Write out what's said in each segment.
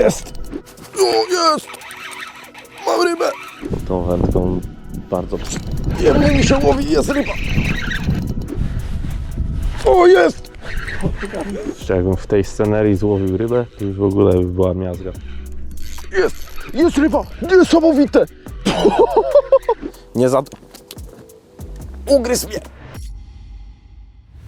Jest! O, jest! Mam rybę! Tą wędką bardzo przyjemnie mi się łowi, jest ryba! O, jest! Jeszcze jakbym w tej scenerii złowił rybę, to już w ogóle by była miazga. Jest! Jest ryba! Niesamowite! Nie za... Ugryzł mnie!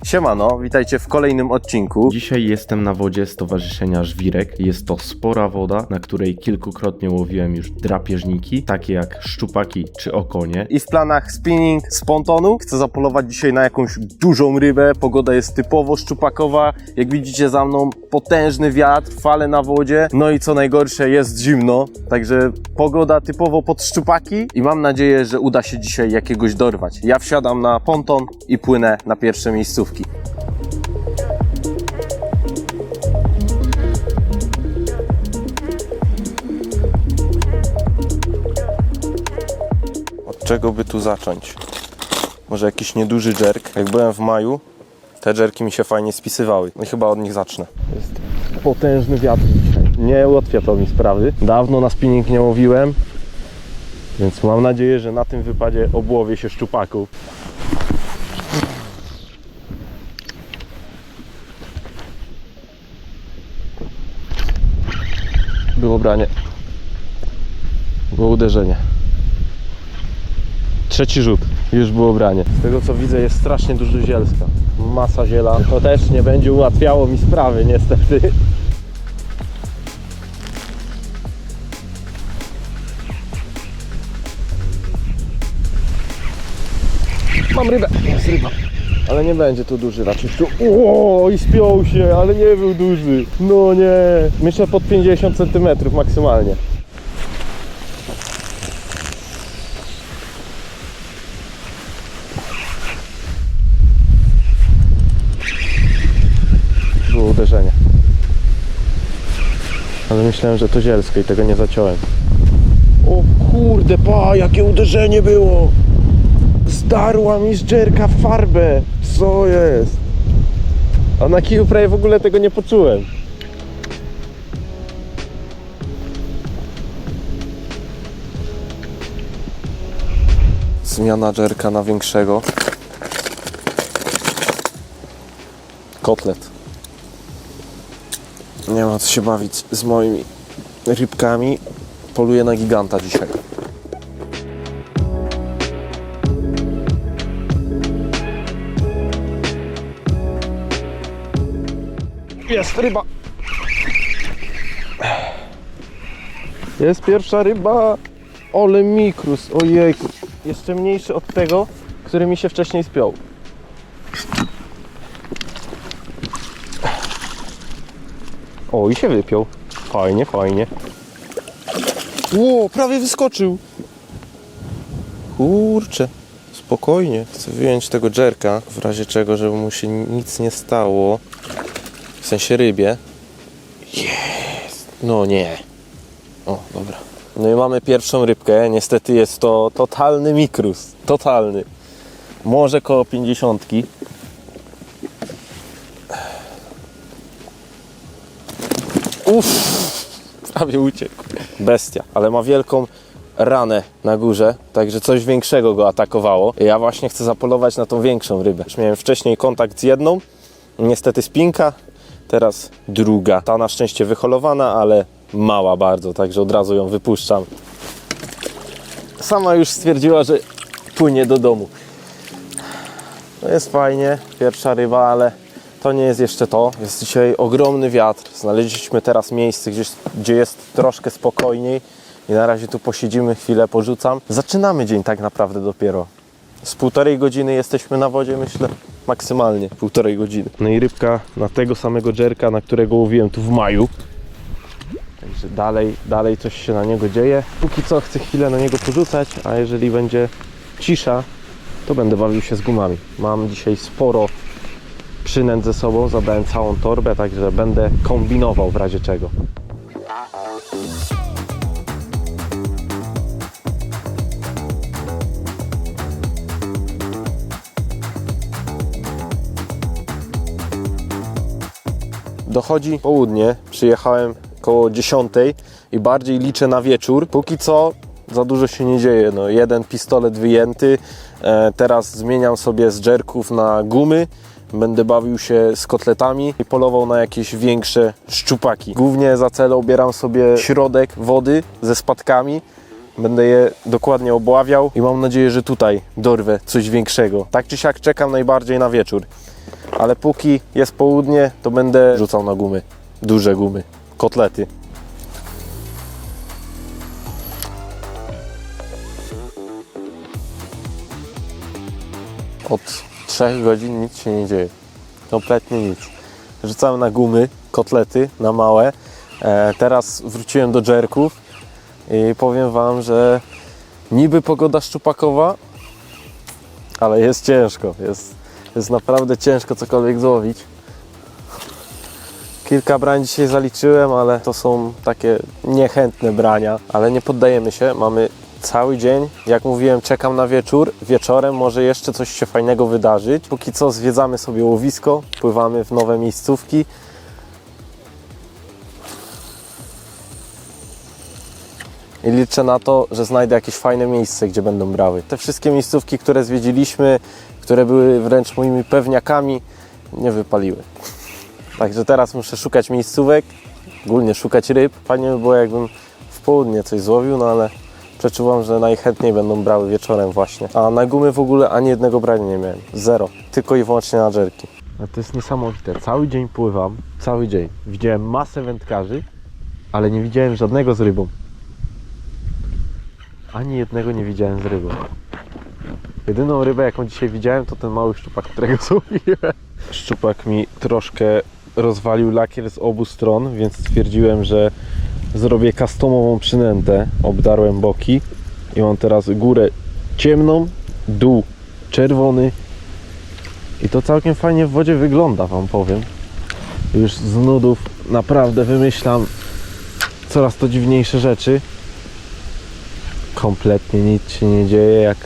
Siemano, witajcie w kolejnym odcinku. Dzisiaj jestem na wodzie Stowarzyszenia Żwirek. Jest to spora woda, na której kilkukrotnie łowiłem już drapieżniki, takie jak szczupaki czy okonie. I w planach spinning z pontonu. Chcę zapolować dzisiaj na jakąś dużą rybę. Pogoda jest typowo szczupakowa. Jak widzicie za mną potężny wiatr, fale na wodzie. No i co najgorsze, jest zimno. Także pogoda typowo pod szczupaki i mam nadzieję, że uda się dzisiaj jakiegoś dorwać. Ja wsiadam na ponton i płynę na pierwsze miejscówki. Od czego by tu zacząć? Może jakiś nieduży jerk. Jak byłem w maju, te jerki mi się fajnie spisywały. No i chyba od nich zacznę. Jest potężny wiatr dzisiaj. Nie ułatwia to mi sprawy. Dawno na spinning nie łowiłem, więc mam nadzieję, że na tym wypadzie obłowię się szczupaków. Było branie. Było uderzenie. Trzeci rzut, już było branie. Z tego co widzę jest strasznie dużo zielska. Masa ziela. To też nie będzie ułatwiało mi sprawy niestety. Mam rybę. Jest ryba. Ale nie będzie to duży raczej. Tu... O, i spiął się, ale nie był duży. No nie. Myślę pod 50 cm maksymalnie. było uderzenie. Ale myślałem, że to zielsko i tego nie zaciąłem. O kurde, pa, jakie uderzenie było! Zdarła mi z dżerka farbę! Co jest? A na kiju prawie w ogóle tego nie poczułem. Zmiana dżerka na większego. Kotlet. Nie ma co się bawić z moimi rybkami. Poluję na giganta dzisiaj. Jest ryba! Jest pierwsza ryba! Ole mikrus, ojejku. Jeszcze mniejszy od tego, który mi się wcześniej spiął. O, i się wypiął. Fajnie, fajnie. Ło, prawie wyskoczył. Kurczę, spokojnie. Chcę wyjąć tego dżerka, w razie czego, żeby mu się nic nie stało. Sensie rybie. Jest. No nie. O, dobra. No i mamy pierwszą rybkę. Niestety jest to totalny mikrus. Totalny. Może koło pięćdziesiątki. Uff, prawie uciekł. Bestia, ale ma wielką ranę na górze, także coś większego go atakowało. Ja właśnie chcę zapolować na tą większą rybę. Już miałem wcześniej kontakt z jedną, niestety spinka, teraz druga. Ta na szczęście wyholowana, ale mała bardzo, także od razu ją wypuszczam. Sama już stwierdziła, że płynie do domu. No jest fajnie, pierwsza ryba, ale to nie jest jeszcze to. Jest dzisiaj ogromny wiatr. Znaleźliśmy teraz miejsce, gdzieś, gdzie jest troszkę spokojniej i na razie tu posiedzimy chwilę, porzucam. Zaczynamy dzień tak naprawdę dopiero. Z półtorej godziny jesteśmy na wodzie, myślę, maksymalnie półtorej godziny. No i rybka na tego samego dżerka, na którego łowiłem tu w maju. Także dalej, dalej coś się na niego dzieje. Póki co chcę chwilę na niego porzucać, a jeżeli będzie cisza, to będę bawił się z gumami. Mam dzisiaj sporo przynęt ze sobą, zadałem całą torbę, także będę kombinował w razie czego. Dochodzi południe, przyjechałem koło 10 i bardziej liczę na wieczór. Póki co za dużo się nie dzieje. No, jeden pistolet wyjęty, e, teraz zmieniam sobie z jerków na gumy. Będę bawił się z kotletami i polował na jakieś większe szczupaki. Głównie za cel obieram sobie środek wody ze spadkami. Będę je dokładnie obławiał i mam nadzieję, że tutaj dorwę coś większego. Tak czy siak czekam najbardziej na wieczór. Ale póki jest południe, to będę rzucał na gumy. Duże gumy. Kotlety. Od 3 godzin nic się nie dzieje. Kompletnie nic. Rzucałem na gumy, kotlety, na małe. E, teraz wróciłem do jerków i powiem Wam, że niby pogoda szczupakowa, ale jest ciężko. Jest, jest naprawdę ciężko cokolwiek złowić. Kilka brań dzisiaj zaliczyłem, ale to są takie niechętne brania, ale nie poddajemy się. Mamy cały dzień. Jak mówiłem, czekam na wieczór. Wieczorem może jeszcze coś się fajnego wydarzyć. Póki co zwiedzamy sobie łowisko, pływamy w nowe miejscówki. I liczę na to, że znajdę jakieś fajne miejsce, gdzie będą brały. Te wszystkie miejscówki, które zwiedziliśmy, które były wręcz moimi pewniakami, nie wypaliły. Także teraz muszę szukać miejscówek, ogólnie szukać ryb. Fajnie by było, jakbym w południe coś złowił, no ale przeczuwam, że najchętniej będą brały wieczorem właśnie. A na gumy w ogóle ani jednego brania nie miałem. Zero. Tylko i wyłącznie na jerki. A to jest niesamowite. Cały dzień pływam, cały dzień. Widziałem masę wędkarzy, ale nie widziałem żadnego z rybą. Ani jednego nie widziałem z rybą. Jedyną rybę, jaką dzisiaj widziałem, to ten mały szczupak, którego złowiłem. Szczupak mi troszkę rozwalił lakier z obu stron, więc stwierdziłem, że zrobię customową przynętę. Obdarłem boki i mam teraz górę ciemną, dół czerwony. I to całkiem fajnie w wodzie wygląda, Wam powiem. Już z nudów naprawdę wymyślam coraz to dziwniejsze rzeczy kompletnie nic się nie dzieje. Jak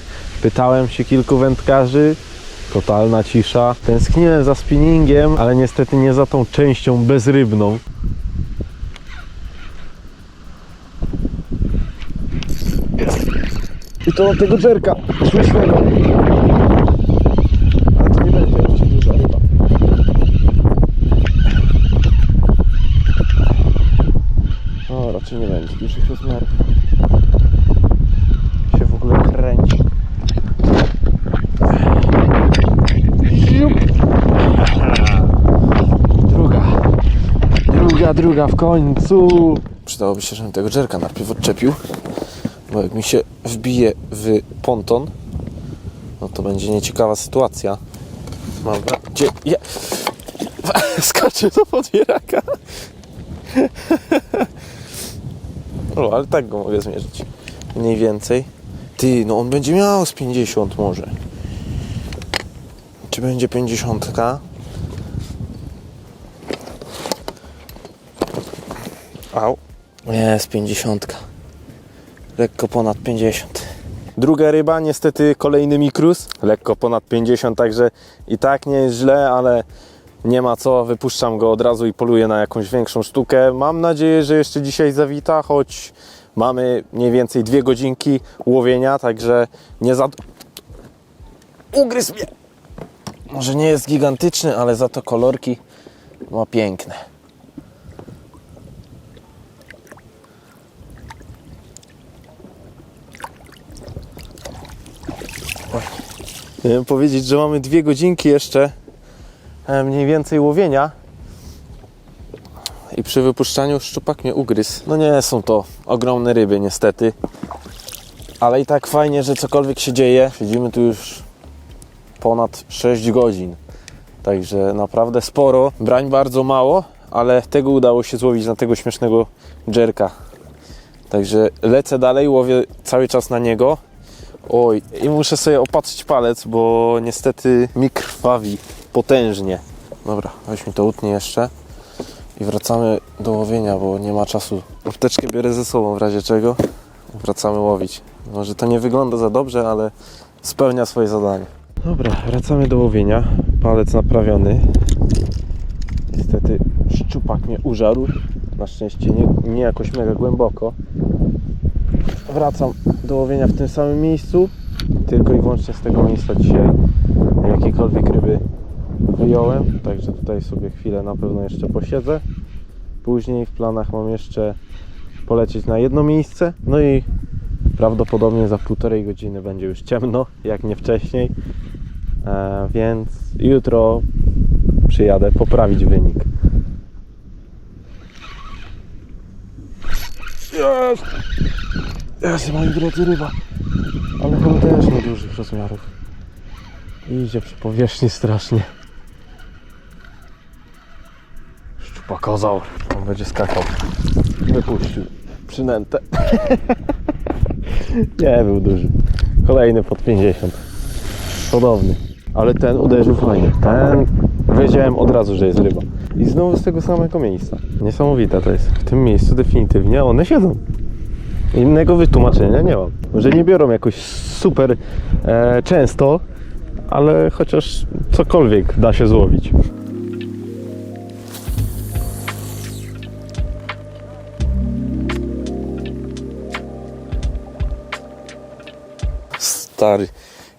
pytałem się kilku wędkarzy, totalna cisza. Tęskniłem za spinningiem, ale niestety nie za tą częścią bezrybną. I to od tego dżerka sztucznego. Ale to nie będzie raczej duża ryba. O, raczej nie będzie dużych rozmiarów się w ogóle kręci. Ziup. Druga. Druga, w końcu. Przydałoby się, żebym tego dżerka najpierw odczepił, bo jak mi się wbije w ponton, no to będzie nieciekawa sytuacja. Mam gdzie je... Skoczę do podwieraka. O, ale tak go mogę zmierzyć. Mniej więcej. Ty, no on będzie miał z 50 może. Czy będzie 50? Au. Jest 50. Lekko ponad 50. Druga ryba, niestety kolejny mikrus. Lekko ponad 50, także i tak nie jest źle, ale nie ma co. Wypuszczam go od razu i poluję na jakąś większą sztukę. Mam nadzieję, że jeszcze dzisiaj zawita, choć mamy mniej więcej dwie godzinki łowienia, także nie za... Ugryzł mnie! Może nie jest gigantyczny, ale za to kolorki ma piękne. Powiedzieć, że mamy dwie godzinki jeszcze e, mniej więcej łowienia i przy wypuszczaniu szczupak mnie ugryzł. No nie są to ogromne ryby niestety, ale i tak fajnie, że cokolwiek się dzieje. Siedzimy tu już ponad 6 godzin, także naprawdę sporo. Brań bardzo mało, ale tego udało się złowić na tego śmiesznego dżerka. Także lecę dalej, łowię cały czas na niego. Oj, i muszę sobie opatrzyć palec, bo niestety mi krwawi potężnie. Dobra, weź mi to utnie jeszcze i wracamy do łowienia, bo nie ma czasu. Apteczkę biorę ze sobą w razie czego. Wracamy łowić. Może to nie wygląda za dobrze, ale spełnia swoje zadanie. Dobra, wracamy do łowienia. Palec naprawiony. Niestety szczupak mnie użarł. Na szczęście nie, nie jakoś mega głęboko. Wracam do łowienia w tym samym miejscu. Tylko i wyłącznie z tego miejsca dzisiaj jakiekolwiek ryby wyjąłem. Także tutaj sobie chwilę na pewno jeszcze posiedzę. Później w planach mam jeszcze polecieć na jedno miejsce. No i prawdopodobnie za półtorej godziny będzie już ciemno, jak nie wcześniej. E, więc jutro przyjadę poprawić wynik. Jest! Jest, moi drodzy, ryba. Ale chyba też niedużych rozmiarów. Idzie przy powierzchni strasznie. Szczupakozaur. On będzie skakał. Wypuścił przynętę. Nie był duży. Kolejny pod 50. Podobny. Ale ten uderzył fajnie. Ten wiedziałem od razu, że jest ryba. I znowu z tego samego miejsca. Niesamowite to jest. W tym miejscu definitywnie one siedzą. Innego wytłumaczenia nie mam. Może nie biorą jakoś super e, często, ale chociaż cokolwiek da się złowić. Stary,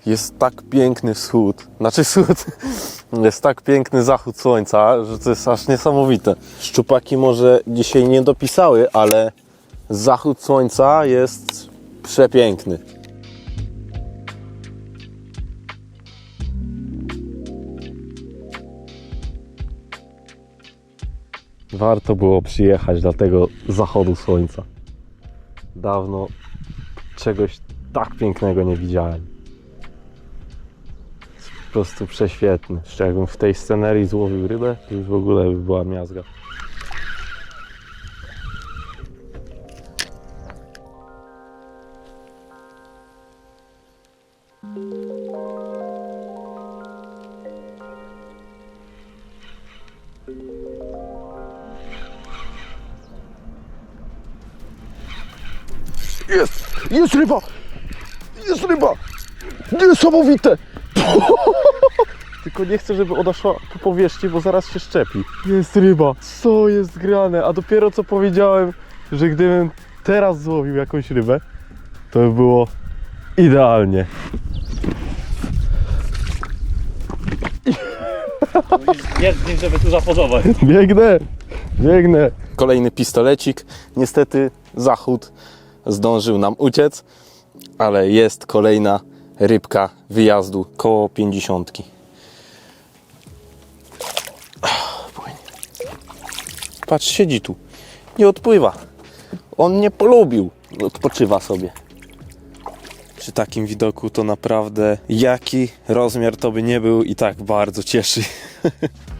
jest tak piękny wschód, znaczy wschód, jest tak piękny zachód słońca, że to jest aż niesamowite. Szczupaki może dzisiaj nie dopisały, ale zachód słońca jest przepiękny. Warto było przyjechać dla tego zachodu słońca. Dawno czegoś tak pięknego nie widziałem. Prostu prześwietny. Jeszcze jakbym w tej scenerii złowił rybę, to już w ogóle by była miazga. Jest! Jest ryba! Jest ryba! Niesamowite! Tylko nie chcę, żeby ona szła po powierzchni, bo zaraz się szczepi. Jest ryba! Co jest grane? A dopiero co powiedziałem, że gdybym teraz złowił jakąś rybę, to by było idealnie. Jest z nim, żeby tu zapozować. Biegnę! Biegnę! Kolejny pistolecik. Niestety zachód zdążył nam uciec, ale jest kolejna rybka wyjazdu koło 50. Patrz, siedzi tu. Nie odpływa. On nie polubił. Odpoczywa sobie. Przy takim widoku to naprawdę jaki rozmiar to by nie był i tak bardzo cieszy.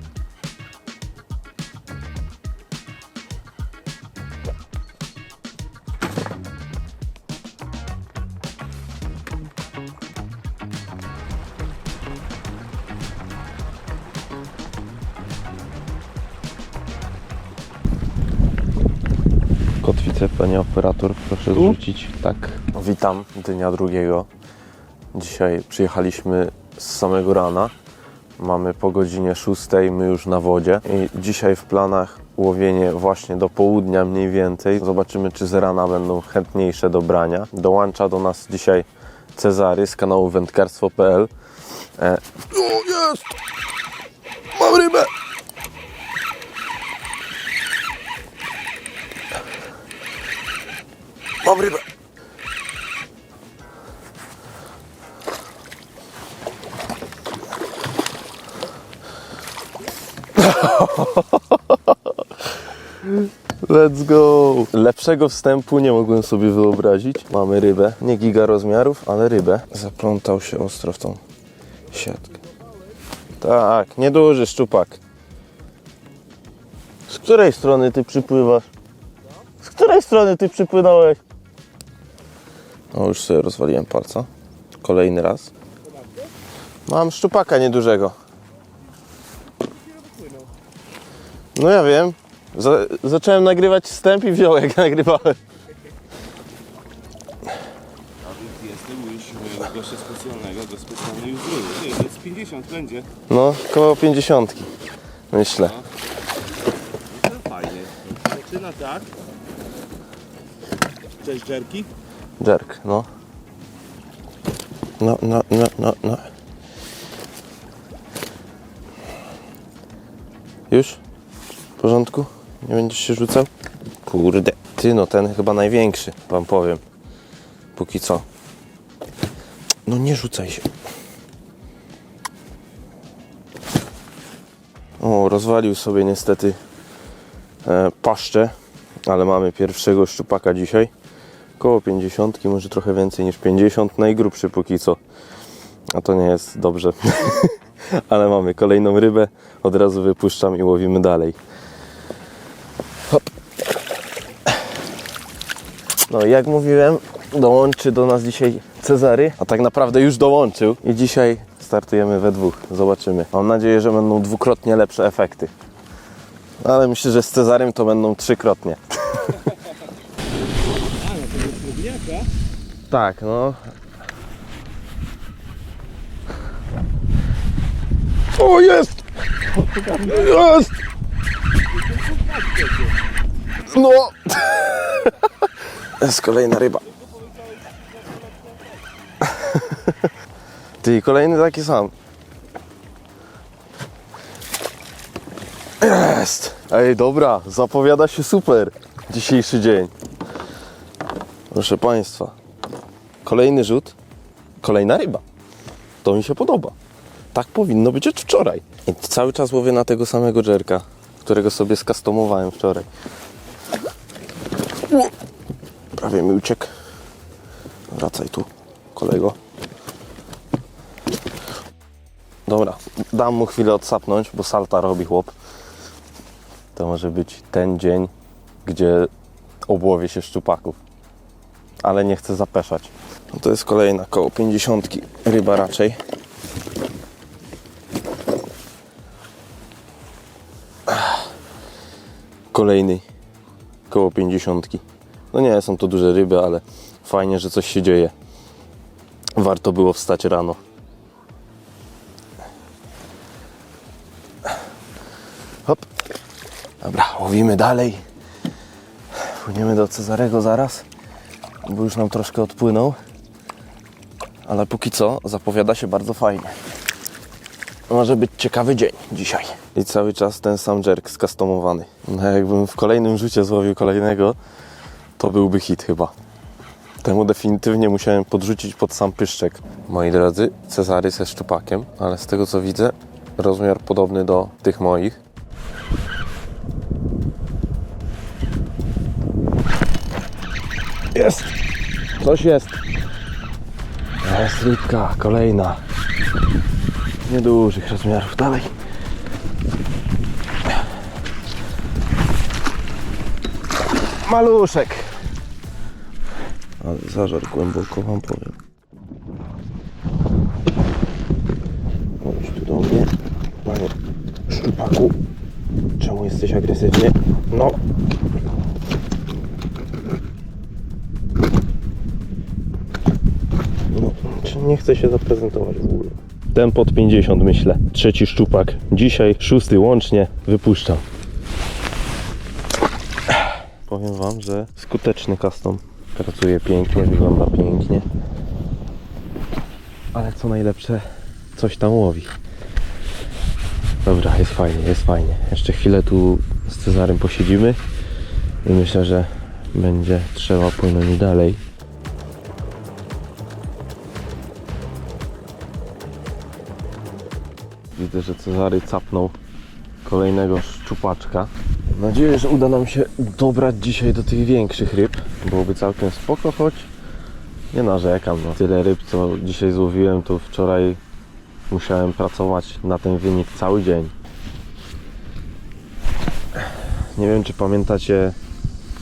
proszę zrzucić. Tak. Witam dnia drugiego. Dzisiaj przyjechaliśmy z samego rana. Mamy po godzinie 6, my już na wodzie. I dzisiaj w planach łowienie właśnie do południa mniej więcej. Zobaczymy, czy z rana będą chętniejsze do brania. Dołącza do nas dzisiaj Cezary z kanału wędkarstwo.pl. E... O, jest! Mam rybę! Mam. Let's go! Lepszego wstępu nie mogłem sobie wyobrazić. Mamy rybę, nie giga rozmiarów, ale rybę. Zaplątał się ostro w tą siatkę. Tak, nieduży szczupak. Z której strony ty przypływasz? Z której strony ty przypłynąłeś? O, już sobie rozwaliłem palca. Kolejny raz. Mam szczupaka niedużego. No ja wiem. Za zacząłem nagrywać wstęp i wziął jak nagrywałem. Jestem już gościa specjalnego, go specjalny już drugi. To jest 50 będzie. No, koło pięćdziesiątki. Myślę. To fajnie. Martyna, tak? Cześć, Jerki. Jerk, no. No, no, no, no, no. Już? W porządku? Nie będziesz się rzucał? Kurde. Ty, no ten chyba największy, wam powiem. Póki co. No nie rzucaj się. O, rozwalił sobie niestety e, paszczę, ale mamy pierwszego szczupaka dzisiaj. Koło 50, może trochę więcej niż 50, najgrubszy póki co. A to nie jest dobrze. Ale mamy kolejną rybę, od razu wypuszczam i łowimy dalej. Hop. No jak mówiłem, dołączy do nas dzisiaj Cezary, a tak naprawdę już dołączył i dzisiaj startujemy we dwóch. Zobaczymy. Mam nadzieję, że będą dwukrotnie lepsze efekty. Ale myślę, że z Cezarym to będą trzykrotnie. Tak, no. O, jest! Jest! No! Jest kolejna ryba. Ty, kolejny taki sam. Jest! Ej, dobra, zapowiada się super dzisiejszy dzień. Proszę Państwa, kolejny rzut, kolejna ryba. To mi się podoba. Tak powinno być od wczoraj. I cały czas łowię na tego samego jerka, którego sobie skastomowałem wczoraj. Prawie mi uciekł. Wracaj tu, kolego. Dobra, dam mu chwilę odsapnąć, bo salta robi chłop. To może być ten dzień, gdzie obłowię się szczupaków ale nie chcę zapeszać. No to jest kolejna koło 50 ryba raczej. Kolejny koło 50. No nie są to duże ryby, ale fajnie, że coś się dzieje. Warto było wstać rano. Hop. Dobra, łowimy dalej. Płyniemy do Cezarego zaraz bo już nam troszkę odpłynął. Ale póki co zapowiada się bardzo fajnie. Może być ciekawy dzień dzisiaj. I cały czas ten sam jerk skastomowany. No jakbym w kolejnym rzucie złowił kolejnego, to byłby hit chyba. Temu definitywnie musiałem podrzucić pod sam pyszczek. Moi drodzy, Cezary ze szczupakiem, ale z tego co widzę, rozmiar podobny do tych moich. Jest! Coś jest. Jest rybka, kolejna. Niedużych rozmiarów. Dalej. Maluszek. Zażar głęboko wam powiem. Chodź tu do mnie. Panie szczupaku. Czemu jesteś agresywny? No. No, czy nie chce się zaprezentować w ogóle. Ten pod 50 myślę. Trzeci szczupak. Dzisiaj szósty łącznie. Wypuszczam. Powiem wam, że skuteczny custom. Pracuje pięknie, wygląda pięknie. Ale co najlepsze, coś tam łowi. Dobra, jest fajnie, jest fajnie. Jeszcze chwilę tu z Cezarym posiedzimy i myślę, że będzie trzeba płynąć dalej. Widzę, że Cezary capnął kolejnego szczupaczka. Mam nadzieję, że uda nam się dobrać dzisiaj do tych większych ryb. Byłoby całkiem spoko, choć nie narzekam. No. Tyle ryb, co dzisiaj złowiłem, to wczoraj musiałem pracować na ten wynik cały dzień. Nie wiem, czy pamiętacie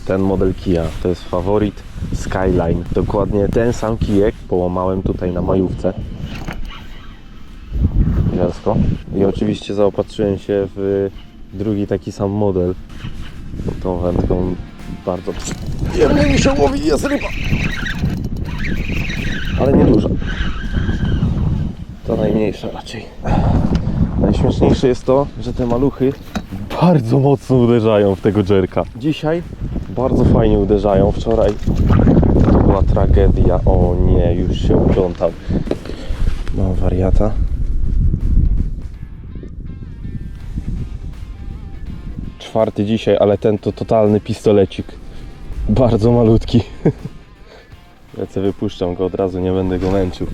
ten model kija. To jest faworit Skyline. Dokładnie ten sam kijek połamałem tutaj na majówce. I oczywiście zaopatrzyłem się w drugi taki sam model. Tą wędką bardzo przyjemnie mi się łowi, jest ryba. Ale nieduża. To najmniejsza raczej. Najśmieszniejsze jest to, że te maluchy bardzo mocno uderzają w tego jerka. Dzisiaj bardzo fajnie uderzają. Wczoraj to była tragedia. O nie, już się uplątał. Mam wariata. Czwarty dzisiaj, ale ten to totalny pistolecik. Bardzo malutki. Lecę, wypuszczam go od razu, nie będę go męczył.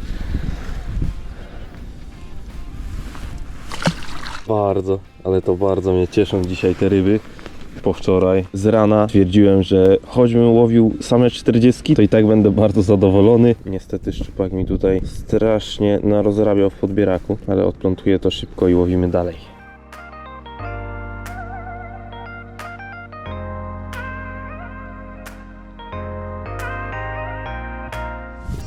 Bardzo, ale to bardzo mnie cieszą dzisiaj te ryby. Po wczoraj z rana twierdziłem, że choćbym łowił same 40, to i tak będę bardzo zadowolony. Niestety szczupak mi tutaj strasznie narozrabiał w podbieraku, ale odplątuję to szybko i łowimy dalej.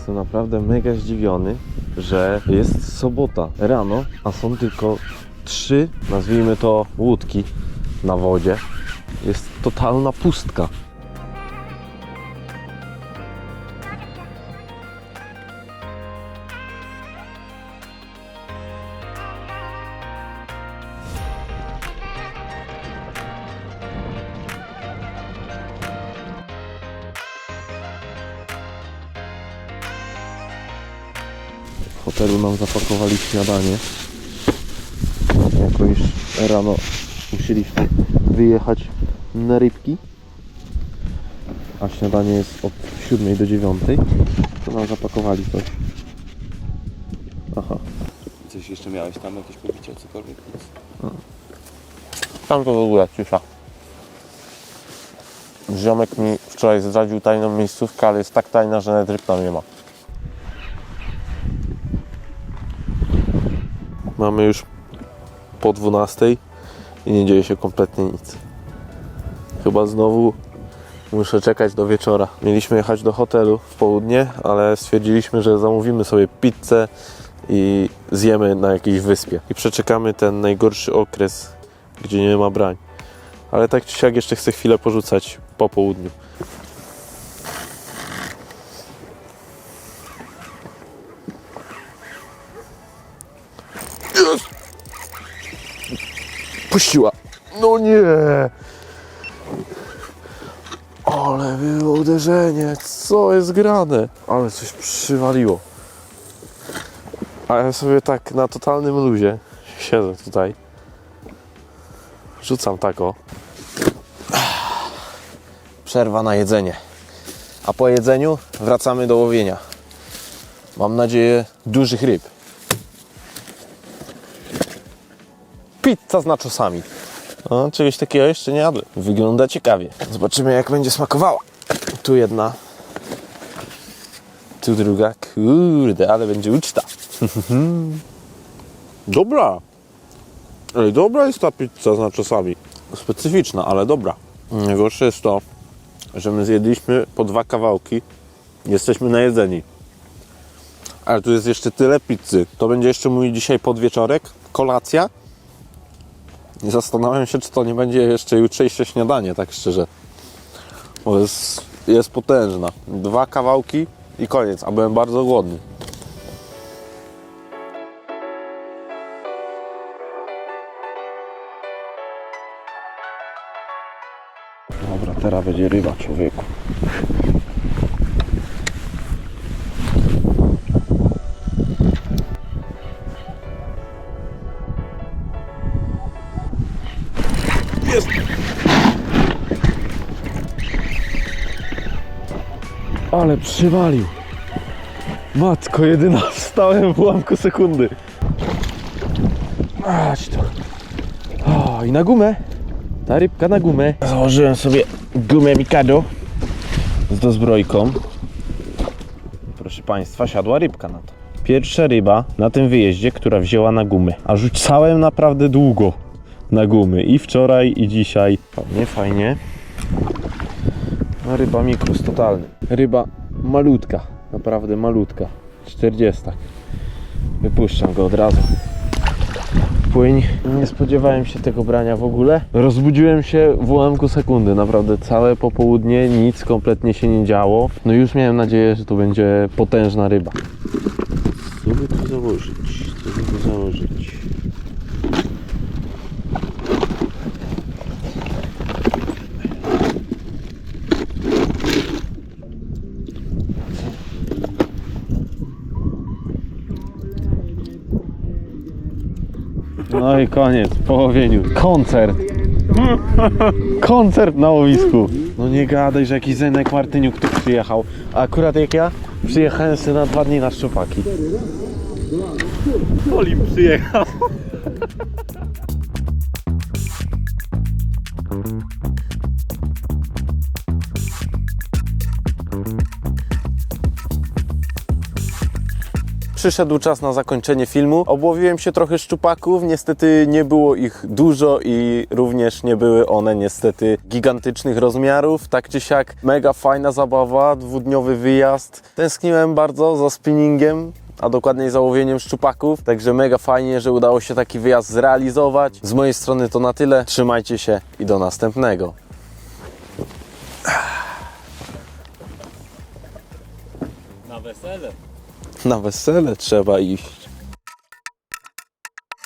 Jestem naprawdę mega zdziwiony, że jest sobota rano, a są tylko trzy, nazwijmy to łódki na wodzie. Jest totalna pustka. Hotelu nam zapakowali śniadanie. Jako iż rano musieliśmy wyjechać na rybki, a śniadanie jest od 7 do 9, to nam zapakowali coś. Aha. Coś jeszcze miałeś tam, jakieś pobicia, cokolwiek? Nic. Tam to w ogóle cisza. Ziomek mi wczoraj zdradził tajną miejscówkę, ale jest tak tajna, że nawet ryb tam nie ma. Mamy już po 12 i nie dzieje się kompletnie nic. Chyba znowu muszę czekać do wieczora. Mieliśmy jechać do hotelu w południe, ale stwierdziliśmy, że zamówimy sobie pizzę i zjemy na jakiejś wyspie. I przeczekamy ten najgorszy okres, gdzie nie ma brań. Ale tak czy siak jeszcze chcę chwilę porzucać po południu. Puściła. No nie! Ale było uderzenie. Co jest grane? Ale coś przywaliło. A ja sobie tak na totalnym luzie siedzę tutaj. Rzucam tako. Przerwa na jedzenie. A po jedzeniu wracamy do łowienia. Mam nadzieję dużych ryb. Pizza z naczosami. O, czegoś takiego jeszcze nie jadłem. Wygląda ciekawie. Zobaczymy jak będzie smakowała. Tu jedna. Tu druga. Kurde, ale będzie uczta. Dobra. Ej, dobra jest ta pizza z naczosami. Specyficzna, ale dobra. Najgorsze jest to, że my zjedliśmy po dwa kawałki. Jesteśmy najedzeni. Ale tu jest jeszcze tyle pizzy. To będzie jeszcze mój dzisiaj podwieczorek, kolacja. I zastanawiam się, czy to nie będzie jeszcze jutrzejsze śniadanie, tak szczerze. Bo jest, jest potężna. Dwa kawałki i koniec, a byłem bardzo głodny. Dobra, teraz będzie ryba, człowieku. Przywalił. Matko, jedyna wstałem w ułamku sekundy. Ać to. O, i na gumę. Ta rybka na gumę. Założyłem sobie gumę Mikado z dozbrojką. Proszę Państwa, siadła rybka na to. Pierwsza ryba na tym wyjeździe, która wzięła na gumę. A rzucałem naprawdę długo na gumy. I wczoraj, i dzisiaj. Fajnie, fajnie. A ryba mikrus totalny. Ryba malutka, naprawdę malutka. 40. Wypuszczam go od razu. Płyń. Nie spodziewałem się tego brania w ogóle. Rozbudziłem się w ułamku sekundy. Naprawdę całe popołudnie nic kompletnie się nie działo. No już miałem nadzieję, że to będzie potężna ryba. Co by tu założyć? No i koniec, połowieniu. Koncert. Koncert na łowisku. No nie gadaj, że jakiś Zenek Martyniuk tu przyjechał. Akurat jak ja przyjechałem sobie na dwa dni na szczupaki. Olim przyjechał. Przyszedł czas na zakończenie filmu. Obłowiłem się trochę szczupaków, niestety nie było ich dużo i również nie były one niestety gigantycznych rozmiarów. Tak czy siak, mega fajna zabawa, dwudniowy wyjazd. Tęskniłem bardzo za spinningiem, a dokładniej za łowieniem szczupaków. Także mega fajnie, że udało się taki wyjazd zrealizować. Z mojej strony to na tyle. Trzymajcie się i do następnego. Na wesele. Na wesele trzeba iść.